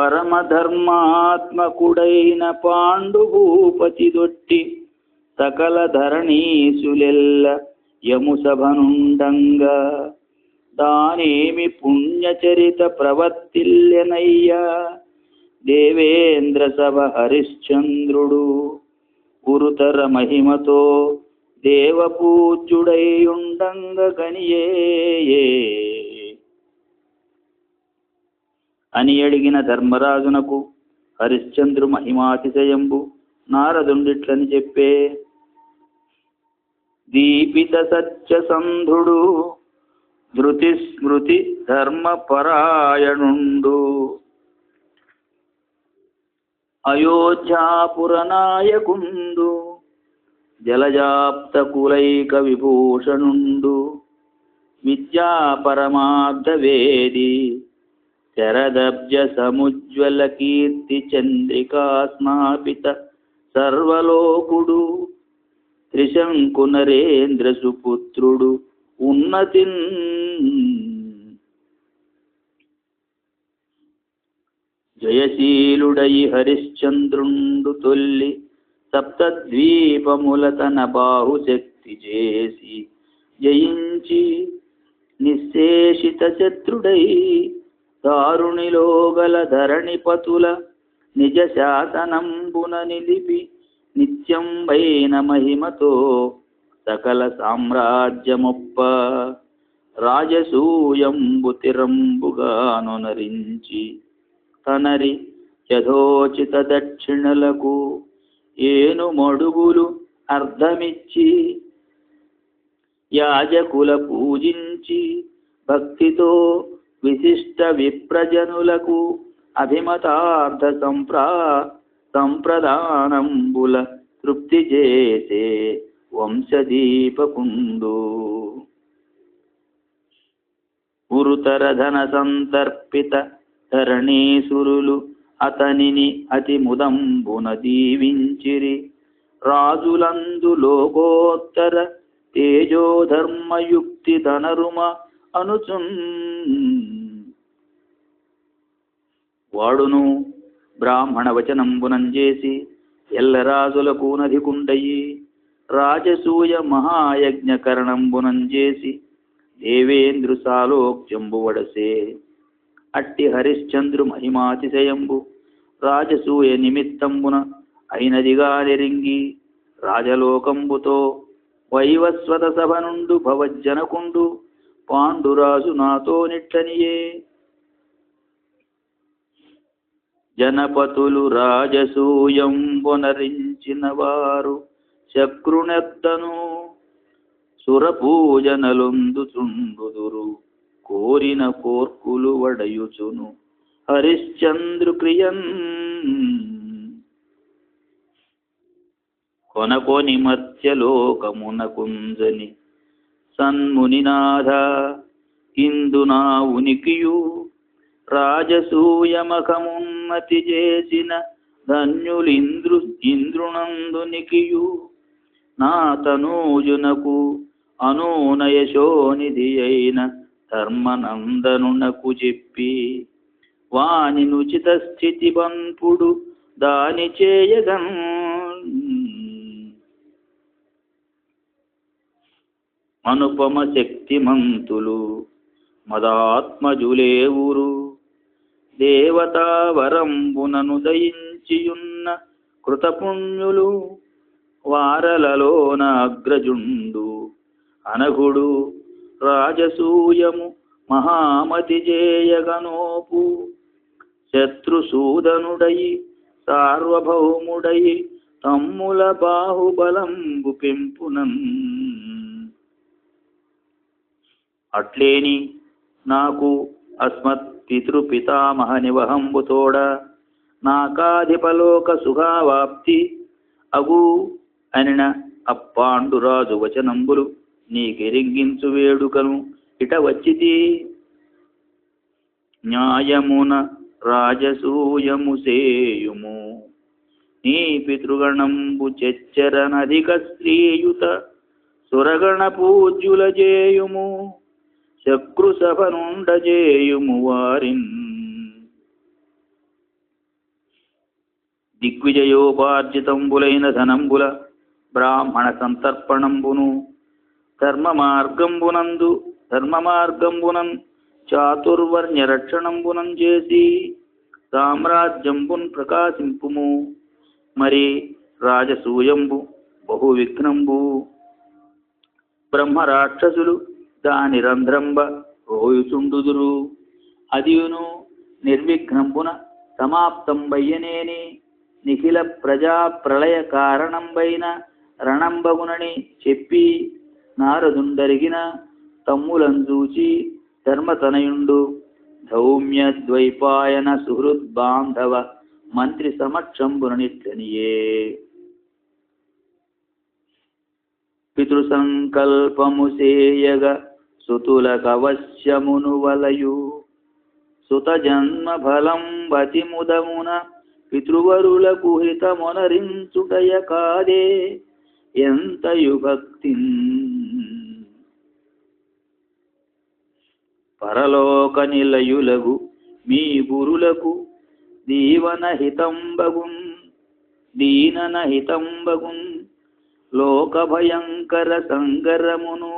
పరమధర్మాత్మకుడైన పాండుభూపతి దొట్టి సకల ధరణీసులెల్ల యముసభనుండంగా. దానేమి పుణ్యచరిత ప్రవర్తిల్లెనయ్యా. దేవేంద్ర సభ హరిశ్చంద్రుడు గురుతర మహిమతో దేవపూజ్యుడై ఉండంగ గనియే. అని ఎడిగిన ధర్మరాజునకు హరిశ్చంద్రు మహిమాతిశయంబు నారదుండిట్లని చెప్పే. దీపిత సత్యసంధుడు ధృతి స్మృతి ధర్మపరాయణుండు. అయోధ్యాపురనాయకుండు జలజాప్త కులైక విభూషణుండు. విద్యాపరమార్థవేది పరమార్థ శరదబ్జ సముజ్వల కీర్తి సర్వలోకుడు. త్రిశంకు నరేంద్ర సుపుత్రుడు ఉన్నతిన్ జయశీలుడై హరిశ్చంద్రుండు తొల్లి సప్తద్వీపముల తన బాహుశక్తి చేసి జయించి నిశేషిత శత్రుడై దారుణిలో గల ధరణిపతుల నిజ శాసనంబున నిలిపి నిత్యం వైన మహిమతో సకల సామ్రాజ్యమొప్ప రాజసూయంబు తిరంబుగాను నరించి తనరి యథోచిత దక్షిణలకు ఏను మడుగులు అర్ధమిచ్చి యాజకుల పూజించి భక్తితో విశిష్ట విప్రజనులకు అభిమతార్థ సంప్రా సంప్రదానంబుల తృప్తి చేసే వంశదీపకుండు. గురుతర ధన సంతర్పిత ధరణీసురులు అతనిని అతి ముదంబున దీవించిరి. రాజులందు లోకోత్తర తేజోధర్మయుక్తి ధనరుమ అనుచున్ వాడును బ్రాహ్మణ వచనంబునంజేసి ఎల్లరాజులకు నధికుండయి రాజసూయ మహాయజ్ఞకరణంబునం చేసి దేవేంద్రు సాలోక్యంబు వడసే అట్టి హరిశ్చంద్రు మహిమాతిశయంబు రాజసూయ నిమిత్తంబున అయినదిగా నెరింగి రాజలోకంబుతో వైవస్వత సభ నుండు భవజ్జనకుండు పాండురాజు నాతో నిట్లనియే జనపతులు రాజసూయంబునరించిన వారు శక్రునెత్తను. సురపూజనలొందుచుండుదురు కోరిన కోర్కులు వడయుచును హరిశ్చంద్రు క్రియన్ కొనకొని మత్స్యలోకమున కుంజని సన్మునినాథ ఇందు నా ఉనికియు రాజసూయమఖమున్నతి చేసిన ధన్యులింద్రు ఇంద్రునందునికియు నా తనూజునకు అనూనయశోనిధి అయిన ధర్మనందనునకు చెప్పి వాని నుచిత స్థితి బంపుడు దాని చేయగన్ అనుపమ శక్తిమంతులు. మదాత్మజులేవురు దేవతావరంబునను దయించియున్న కృతపుణ్యులు. వారలలోన అగ్రజుండు. అనగుడు రాజసూయము మహామతి జేయగనోపు. శత్రుసూదనుడై సార్వభౌముడై తమ్ముల బాహుబలంబు పెంపునం అట్లేని నాకు అస్మత్ పితృపితామహ నివహంబుతోడ నాకాధిపలోక సుఖావాప్తి అగు అనిన అప్పాండురాజు వచనంబులు నీకెరింగించు వేడుకను ఇట వచ్చితి న్యాయమున రాజసూయము సేయుము. నీ పితృగణంబు చెచ్చరనధిక స్త్రీయుత సురగణ పూజ్యుల చేయుము శక్రు సభనుండజేయుము వారిన్. దిగ్విజయోపార్జితంబులైన ధనంబుల బ్రాహ్మణ సంతర్పణంబును ధర్మ మార్గంబునందు ధర్మ మార్గంబునం చాతుర్వర్ణ్య రక్షణంబునం చేసి సామ్రాజ్యంబున్ ప్రకాశింపుము. మరి రాజసూయంబు బహు విఘ్నంబు బ్రహ్మ రాక్షసులు దాని రంధ్రంబ రోయుచుండుదురు. అదియును నిర్విఘ్నంబున సమాప్తంబయ్యనేని నిఖిల ప్రజా ప్రళయ కారణంబైన రణంబగునని చెప్పి నారదుండరిగిన తమ్ములందూచి ధర్మతనయుండు. ధౌమ్య ద్వైపాయన సుహృద్బాంధవ మంత్రి సమక్షంబుననిట్లనియే పితృసంకల్పము సేయగ సుతుల కవశ్యమును వలయు సుత జన్మ ఫలం బతి ముదమున పితృవరులకు హితమొనరించుటయ కాదే. ఎంతయు భక్తి పరలోక నిలయులగు మీ గురులకు దీవన హితంబగున్ దీనన హితంబగున్ లోక భయంకర సంగరమును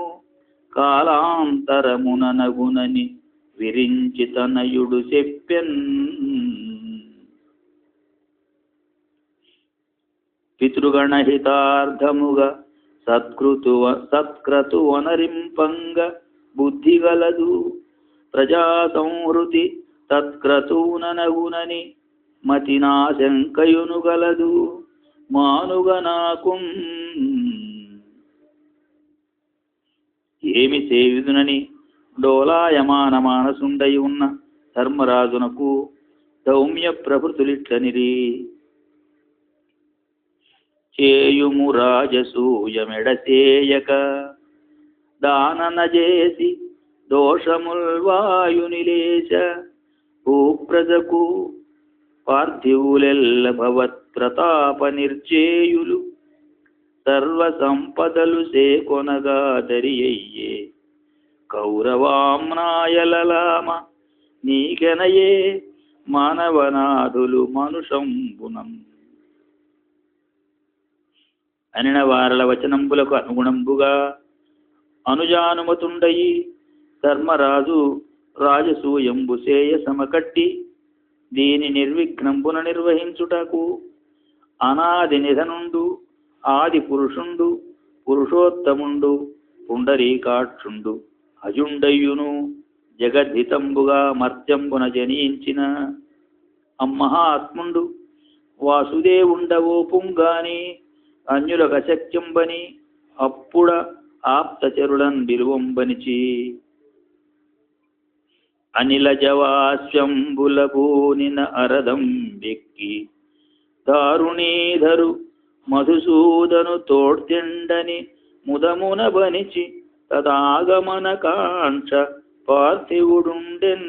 కాలాంతరమున నగునని విరించి తనయుడు చెప్పెన్. పితృగణహితార్థముగా సత్కృతు సత్క్రతు వనరింపంగ బుద్ధిగలదు. ప్రజా సంహృతి తత్క్రతూననగునని మతి నా శంకయును గలదు మానుగ నాకుం ఏమి చేయుదునని డోలాయమాన మానసుండై ఉన్న ధర్మరాజునకు దౌమ్య ప్రభృతులిట్లనిరి చేయుము రాజసూయమెడసేయక దానన చేసి దోషముల్వాయునిలేశ భూప్రజకు పార్థివులెల్ల భవత్ ప్రతాప నిర్చేయులు సర్వ సంపదలు సేకొనగా దరియయ్యే కౌరవామ్నాయలలామ నీకెనయే మానవనాథులు మనుషంబునం. అనిన వారల వచనంబులకు అనుగుణంబుగా అనుజానుమతుండయి ధర్మరాజు రాజసూయంబు సేయ సమకట్టి దీని నిర్విఘ్నంబున నిర్వహించుటకు అనాది నిధనుండు ఆది పురుషుండు పురుషోత్తముండు పుండరీకాక్షుండు. అజుండయ్యును జగద్ధితంబుగా మర్త్యంబున జనించిన అమ్మహాత్ముండు. వాసుదేవుండవో పుంగాని అన్యులక అశక్యంబని అప్పుడ ఆప్తచరుడన్ బిరువంబనిచి. అనిల భూనిన అరదం వెక్కి దారుణీధరు మధుసూదను తోడ్తిండని ముదమున బనిచి తదాగమన కాంక్ష పార్థివుడుండెన్.